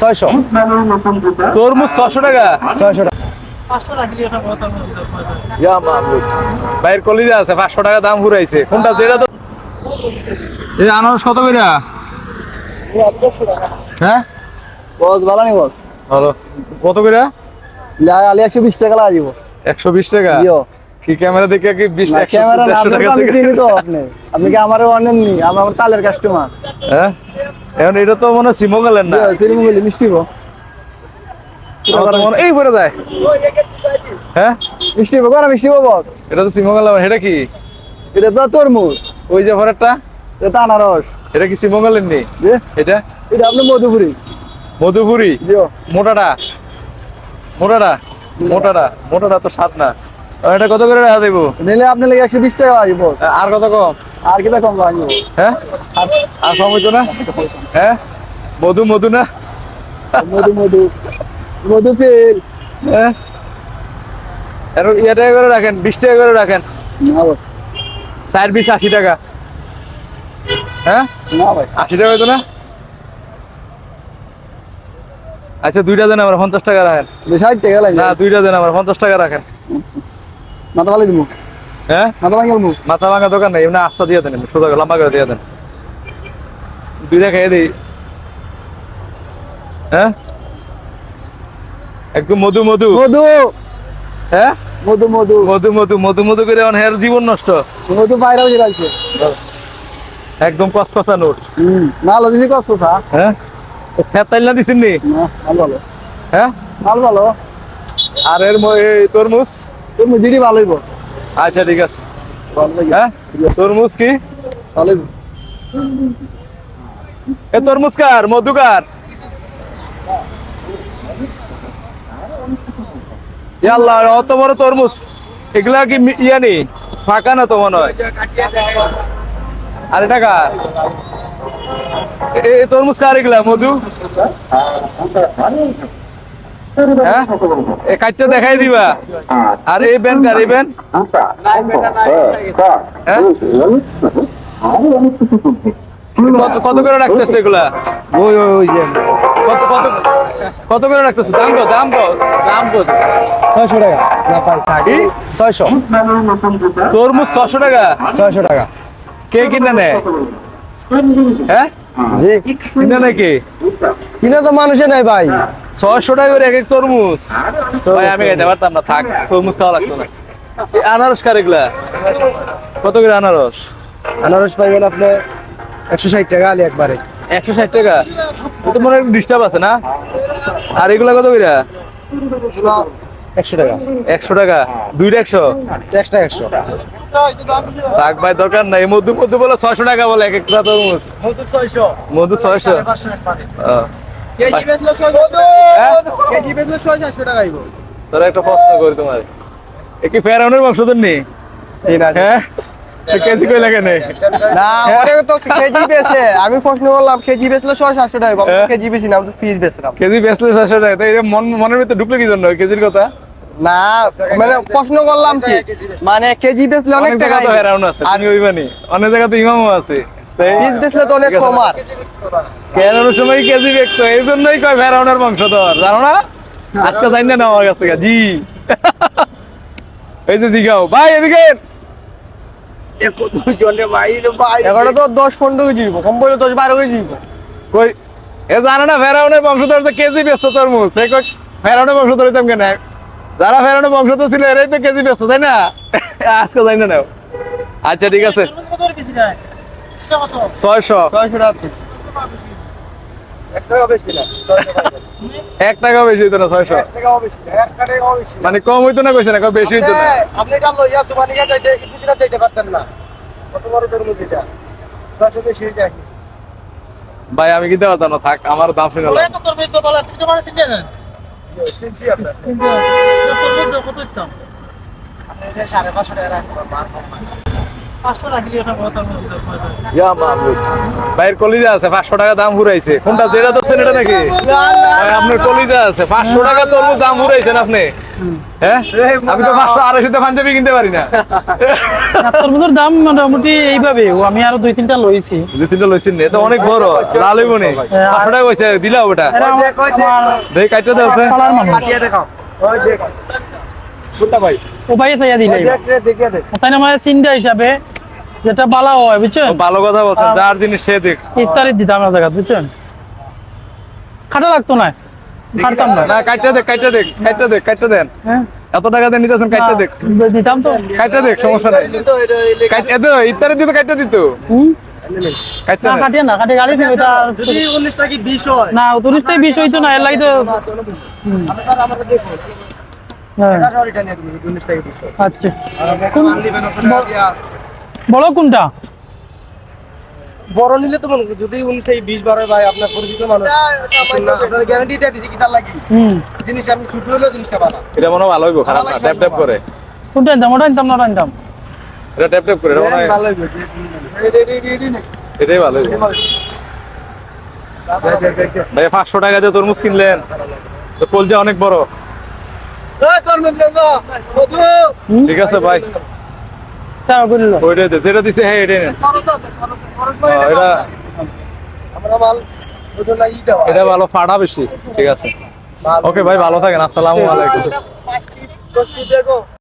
ছয়শো। তরমুজ ছশো টাকা। ছয়শো টাকা। ভাইয়ের কলিজা আছে পাঁচশো টাকা দাম ঘুরাইছে। কোনটা যেটা তো এই আনারস কত করে হ্যাঁ? বস ভালো নি বস? ভালো। কত করে আলি একশো বিশ টাকা লাগিব একশো বিশ টাকা? কি ক্যামেরা দেখে কি বিশ ক্যামেরা আমি চিনি তো আপনি। আপনি কি আমারও অনেন নি আমার তালের কাস্টমার হ্যাঁ? এখন এটা তো মনে হয় সিমঙ্গলের না? মিষ্টি গো। তো মনে- এই করে দেয় হ্যাঁ? মিষ্টি গো মিষ্টি গো এটা তো সিমঙ্গল এটা কি? এটা তো তরমুজ। ওই যে ভরেরটা? এটা আনারস এটা কি নি? এটা? এটা আপনি মধুপুরি। মধুপুরি? মোটাটা? মোটাটা? মোটাটা? মোটাটা তো স্বাদ না। এটা কত করে রাখা দেবো? নিলে আপনি লাগে একশো বিশ টাকা আর কত কম? আর কি কম লাগিব? হ্যাঁ? আর কম হইতো না? হ্যাঁ? মধু মধু না? মধু মধু। মধু ফেল হ্যাঁ? ইয়ে টাকা করে রাখেন বিশ টাকা করে রাখেন। না বস চার বিশ আশি টাকা। হ্যাঁ? না ভাই। আশি টাকা হইতো না? আচ্ছা দুইটা দেন আমার পঞ্চাশ টাকা রাখেন। ষাট টাকা লাগে না দুইটা দেন আমার পঞ্চাশ টাকা রাখেন। মাথা ভালো দিব। হ্যাঁ? মাথা মুখ মাথা ভাঙা দোকান নেই এমনি আস্তা দিয়ে দেন সোজা লম্বা করে দিয়ে দেন। দুইটা খেয়ে দিই হ্যাঁ? একদম মধু মধু। মধু। হ্যাঁ? মধু মধু। মধু মধু মধু মধু করে এখন হের জীবন নষ্ট। মধু বাইরে হয়ে একদম কসকসা নোট। হুম ভালো দিছি কত কথা হ্যাঁ? হ্যাঁ তাইল না দিছেন নি? ভালো ভালো। হ্যাঁ? ভালো ভালো। আর এর তরমুজ? তুমি দিদি ভালো হইব। আচ্ছা ঠিক আছে। হ্যাঁ? তরমুজ কি? এ, তরমুজ কার? মধু কার? ইয়াল্লাহ অত বড় তরমুজ। এগুলা কি ইয়া নি? ফাঁকা না তো মনে আর এ, তরমুজ কার এগুলা? মধু? হ্যাঁ? এ কাটটা দেখাই দিবা। আর এই ব্যান কার এই ব্যান হ্যাঁ? কত করে রাখতেছে এগুলা? ওই ওই ওই যে। কত কত কত করে রাখতেছো? দাম কত দাম কত? দাম কত? ছয়শো টাকা। না পাই কি? ছয়শো। তরমুজ ছশো টাকা? ছয়শো টাকা। কে কিনে নেয়? হ্যাঁ? জি। কিনে নেয় কে? কিনা তো মানুষে নাই ভাই। ছয়শো টাকা করে এক এক তরমুজ। ভাই আমি খাইতে পারতাম না থাক। তরমুজ খাওয়া লাগতো না। এই আনারস কার এগুলা? কত করে আনারস? আনারস পাইবেন আপনি একশো ষাট টাকা আলি একবারে। একশো ষাট টাকা? তো মনে হয় ডিস্টার্ব আছে না? আর এগুলা কত করে? একশো টাকা। একশো টাকা? দুইটা একশো? এক্সট্রা একশো। থাক ভাই দরকার নাই। মধু মধু বলে ছয়শো টাকা বলে এক একটা তরমুজ। ছয়শো। মধু ছয়শো। ও। কেজি বেচলে? কেজি বেচলে ছয় সাতশো টাকা আইব। তোরা একটা প্রশ্ন করি তোমার। এ ফেরাউনের বংশ নেই হ্যাঁ? কেজি কই লাগে নেই না ওরে তো কেজি বেচে। আমি প্রশ্ন করলাম কেজি বেচলে ছয় সাতশো টাকা। কেজি বেশি না আমি পিস বেচলাম। কেজি বেচলে ছয়শো টাকা। তো এটা মন মনের ভিতরে ঢুকলে কি জন্য? ওই কেজির কথা? না মানে প্রশ্ন করলাম কি? মানে কেজি বেচলে অনেক টাকা আছে আর তুমি ওইবানি অনেক জায়গা তো ইমামও আছে। পিস বেচলে তো অনেক কম আর ফেরাউনের সময় কেজি দেখতো এই জন্যই কয় ফেরাউনের বংশধর জানো না? আজকে জানি না আমার কাছ থেকে জি। এই যে জিগাও ভাই এদিকে এগারো তো দশ পনেরো কেজি কম বলে দশ বারো কেজি কই এ জানে না ফেরাউনের বংশধর যে কেজি ব্যস্ত তরমুজ এই কই ফেরাউনের বংশধর হইতাম কেন? যারা ফেরাউনের বংশধর ছিল এরাই তো কেজি ব্যস্ত তাই না? আজকে জানি না আচ্ছা ঠিক আছে। ছয়শো। এক টাকা বেশি হইতো না ছয়শো। মানে কম হইতো না কইছে না বেশি হইতো না। আপনি এটা লইয়া সুমানিকা যাইতে ইপিসিটা যাইতে পারতেন না। কত বড় তরমুজ এটা। ছয়শো বেশি ভাই আমি কিনতে পারতাম না থাক আমার দাম শুনে লাভ। চিনছি আপনার সাড়ে পাঁচশো টাকা রাখবেন মার কম ভাইয়ের কলিজা আছে পাঁচশো টাকা দাম ঘুরাইছে কোনটা যেটা ধরছেন এটা নাকি? ভাই আপনার কলিজা আছে পাঁচশো টাকা তরমুজ দাম ঘুরাইছেন আপনি? হ্যাঁ? আমি তো পাঁচশো আড়াইশোতে পাঞ্জাবি কিনতে পারি না। তরমুজের দাম মোটামুটি এইভাবে আমি আরও দুই তিনটা লইছি। দুই তিনটা লইছেন নে? তো অনেক বড় লাল হইব নি? পাঁচশো টাকা কইছে দিলা ওটা। দেওয়া আছে কোনটা ভাই। ও ভাই চাইয়া তাই না মানে চিন্তা হিসাবে যেটা বালা হয় বুঝছেন? ভালো কথা বলছেন যার জিনিস সে দেখ। ইফতারি দিতাম না জায়গা বুঝছেন? খাটা লাগতো না খাটতাম না। না কাটতে দেখ কাটতে দেখ কাটতে দেখ কাটতে দেন। হ্যাঁ? এত টাকা দিয়ে নিতেছেন কাটতে দেখ। দিতাম তো। কাটতে দেখ সমস্যা নাই। কাট- এত ইত্যাদি দিত কাটতে দিত। হুম? কাটতে না। কাটিয়ে না কাটিয়ে গাড়ি দিবে তা যদি উনিশ টাকি বিশ হয়। না হইতো না এর লাগি তো আপনার আমাকে দেখো আচ্ছা। দিয়া। বড় কোনটা? বড় নিলে তো যদি উনিশ থেকে বিশ বার ভাই আপনার পরিচিত মানুষ। আপনার গ্যারান্টি দিয়ে দিছি কি লাগি? জিনিস আমি ছুটি হলেও জিনিসটা ভালো এটা মনে ভালো হইব খারাপ না। ট্যাপ ট্যাপ করে। কোনটা আনতাম ওটা আনতাম না ওটা আনতাম। এটা ট্যাপ ট্যাপ করে এটা মনে হয় ভালো হইবে এটাই হইব। ভাই পাঁচশো টাকা দিয়ে তরমুজ কিনলেন। তো কলজা অনেক বড় এই তোর মধ্যে দাও মধু ঠিক আছে ভাই ওইটাই যেটা দিছে হ্যাঁ এটাই নেন হ্যাঁ, এটা ভালো ফাটা বেশি ঠিক আছে ওকে ভাই ভালো থাকেন আসসালামু আলাইকুম